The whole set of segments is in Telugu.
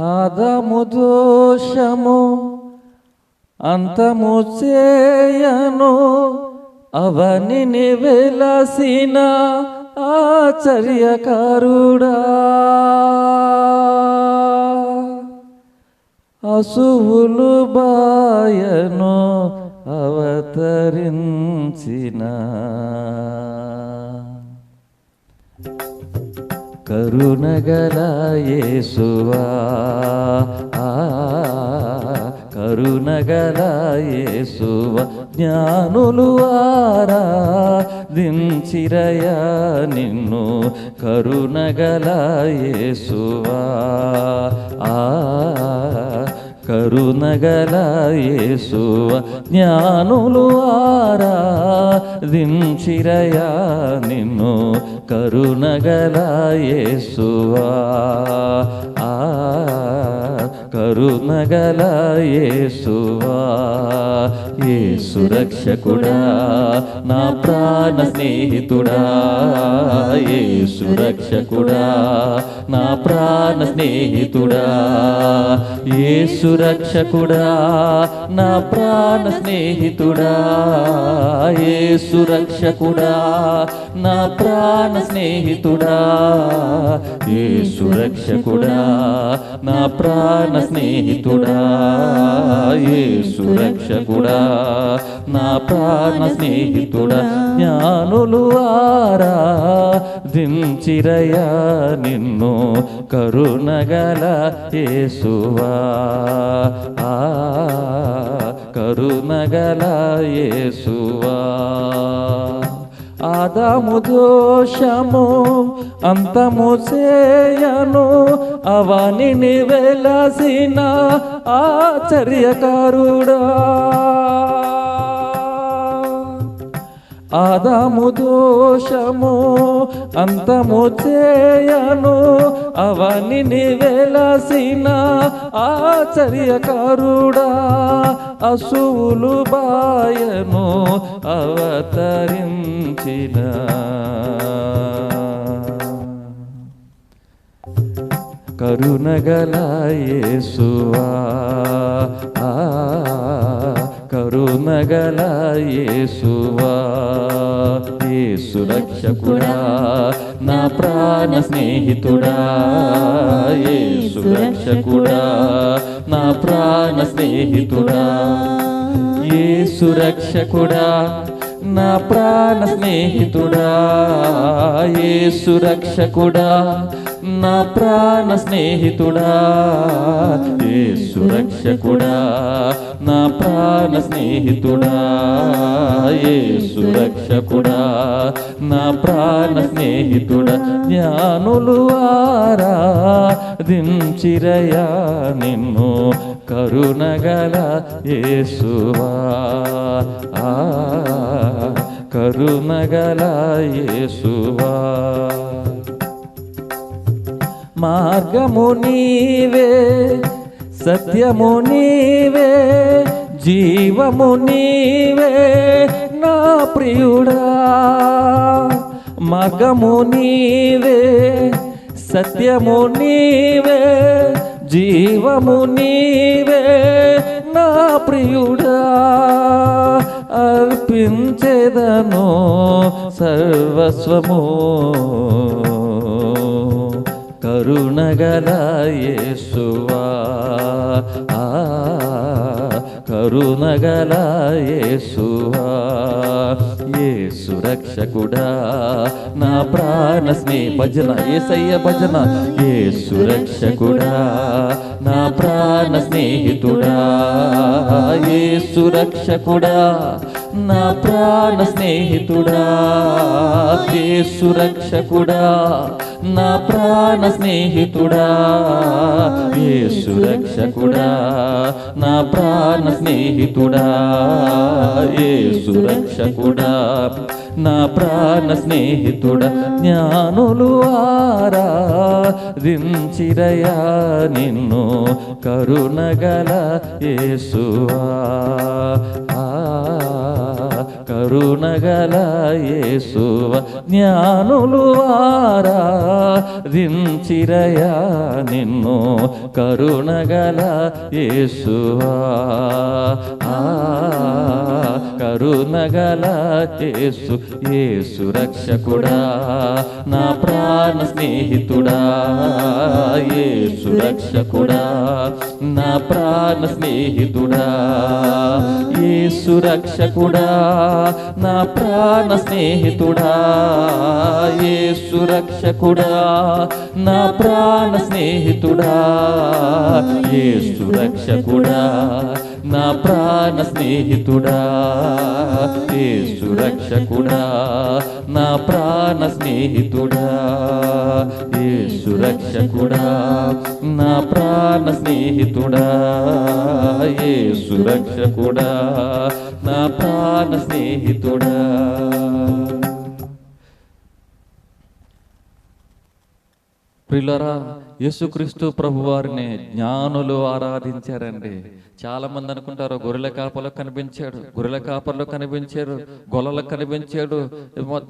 ఆదము దోషము అంతము చేయను అవనిని వెలసిన ఆచర్యకారుడా అసువులు బాయను అవతరించిన. కరుణగల యేసువా కరుణగల యేసువ జ్ఞానులు ఆరా దించిరయ నిన్ను కరుణగల యేసువా ఆ కరుణగల యేసువ జ్ఞానులు ఆరా దించిరయా నిన్ను కరుణగల యేసువా ఆ కరుణగల యేసువా యేసు రక్షకుడా నా ప్రాణ స్నేహితుడా యేసు రక్షకుడా నా ప్రాణ స్నేహితుడా యేసు రక్షకుడా నా ప్రాణ స్నేహితుడా యేసు రక్షకుడా నా ప్రాణ స్నేహితుడా యేసు రక్షకుడా నా ప్రాణ స్నేహితుడా ఏ సురక్షకుడా నా ప్రాణ స్నేహితుడా జ్ఞానులు ఆరా దించిరయా నిన్ను కరుణగల యేసువా. ఆ కరుణగల యేసువా. ఆదాము దోషము అంతము చేయను. అవనిని వెలసిన ఆశ్చర్యకారుడా. ఆదాము దోషము అంతము చేయను. అవనిని వెలసిన ఆశ్చర్యకారుడా అసువులు బాయను అవతరించిన. కరుణగల యేసువా ఆ, కరుణగల యేసువా యేసు రక్షకుడా నా ప్రాణ స్నేహితుడా యేసు రక్షకుడా నా ప్రాణ స్నేహితుడా యేసు రక్షకుడా నా ప్రాణ స్నేహితుడా యేసు రక్షకుడా నా ప్రాణ స్నేహితుడా ఏ సురక్షకుడా నా ప్రాణ స్నేహితుడా ఏ సురక్షకుడా నా ప్రాణ స్నేహితుడా జ్ఞానులు ఆరా దించిరయా నిన్ను కరుణగల యేసువా. ఆ కరుణగల యేసువా. మార్గము నీవే సత్యము నీవే జీవము నీవే నా ప్రియుడా. మార్గము నీవే సత్యము నీవే జీవము నీవే నా ప్రియుడా. అర్పించేదను సర్వస్వము. కరుణగలయేసువా. కరుణగలయేసువా ఆ కరుణగల యేసు రక్షకుడా నా ప్రాణ స్నే భజన ఏసయ్య భజన. యేసు రక్షకుడా నా ప్రాణ స్నేహితుడా. యేసు రక్షకుడా నా ప్రాణ స్నేహితుడా. యేసు రక్షకుడా నా ప్రాణ స్నేహితుడా యేసు రక్షకుడా. నా ప్రాణ స్నేహితుడా యేసు రక్షకుడా. నా ప్రాణ స్నేహితుడా జ్ఞానులు ఆరా దించిరయా నిన్ను కరుణగల యేసువా కరుణగల యేసువ జ్ఞానులు ఆరా దించిరయా నిన్ను కరుణగల యేసువా. కరుణగల యేసు యేసు రక్షకుడా నా ప్రాణ స్నేహితుడా. యేసు రక్షకుడా నా ప్రాణ స్నేహితుడా. యేసు రక్షకుడా నా ప్రాణ స్నేహితుడా. యేసు రక్షకుడా నా ప్రాణ స్నేహితుడా యేసు రక్షకుడా నా ప్రాణ స్నేహితుడా యేసు రక్షకుడా నా ప్రాణ స్నేహితుడా యేసు రక్షకుడా నా ప్రాణ స్నేహితుడా యేసు రక్షకుడా నా ప్రాణ స్నేహితుడా. प्रिलरा యేసుక్రీస్తు ప్రభు వారిని జ్ఞానులు ఆరాధించారండి. చాలా మంది అనుకుంటారు గొర్రెల కాపలో కనిపించాడు గొర్రెల కాపర్లు కనిపించాడు గొల్లలకు కనిపించాడు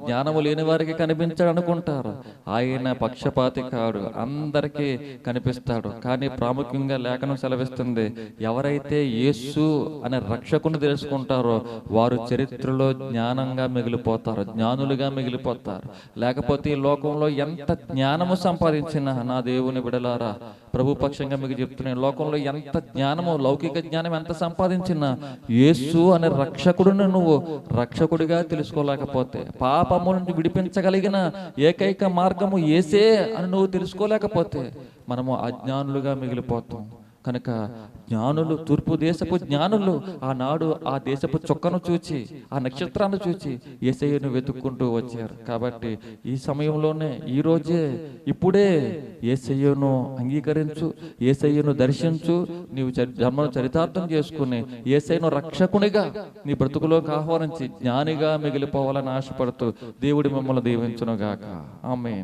జ్ఞానము లేని వారికి కనిపించాడు అనుకుంటారు. ఆయన పక్షపాతి కాడు అందరికీ కనిపిస్తాడు. కానీ ప్రాముఖ్యంగా లేఖనం సెలవిస్తుంది ఎవరైతే యేసు అనే రక్షకుని తెలుసుకుంటారో వారు చరిత్రలో జ్ఞానంగా మిగిలిపోతారు జ్ఞానులుగా మిగిలిపోతారు. లేకపోతే ఈ లోకంలో ఎంత జ్ఞానము సంపాదించినా నా దేవుని విడలారా? ప్రభు పక్షంగా మీకు చెప్తున్నాను లోకంలో ఎంత జ్ఞానము లౌకిక జ్ఞానం ఎంత సంపాదించినా యేసు అనే రక్షకుడిని నువ్వు రక్షకుడిగా తెలుసుకోలేకపోతే పాపము నుండి విడిపించగలిగిన ఏకైక మార్గము ఏసే అని నువ్వు తెలుసుకోలేకపోతే మనము అజ్ఞానులుగా మిగిలిపోతాం. కనుక జ్ఞానులు తూర్పు దేశపు జ్ఞానులు ఆనాడు ఆ దేశపు చొక్కను చూచి ఆ నక్షత్రాన్ని చూచి ఏసయ్యను వెతుక్కుంటూ వచ్చారు. కాబట్టి ఈ సమయంలోనే ఈ రోజే ఇప్పుడే ఏసయ్యను అంగీకరించు ఏసయ్యను దర్శించు నీవు జన్మను చరితార్థం చేసుకుని ఏసయ్యను రక్షకునిగా నీ బ్రతుకులోకి ఆహ్వానించి జ్ఞానిగా మిగిలిపోవాలని ఆశపడుతూ దేవుడి మిమ్మల్ని దీవించునుగాక. ఆమె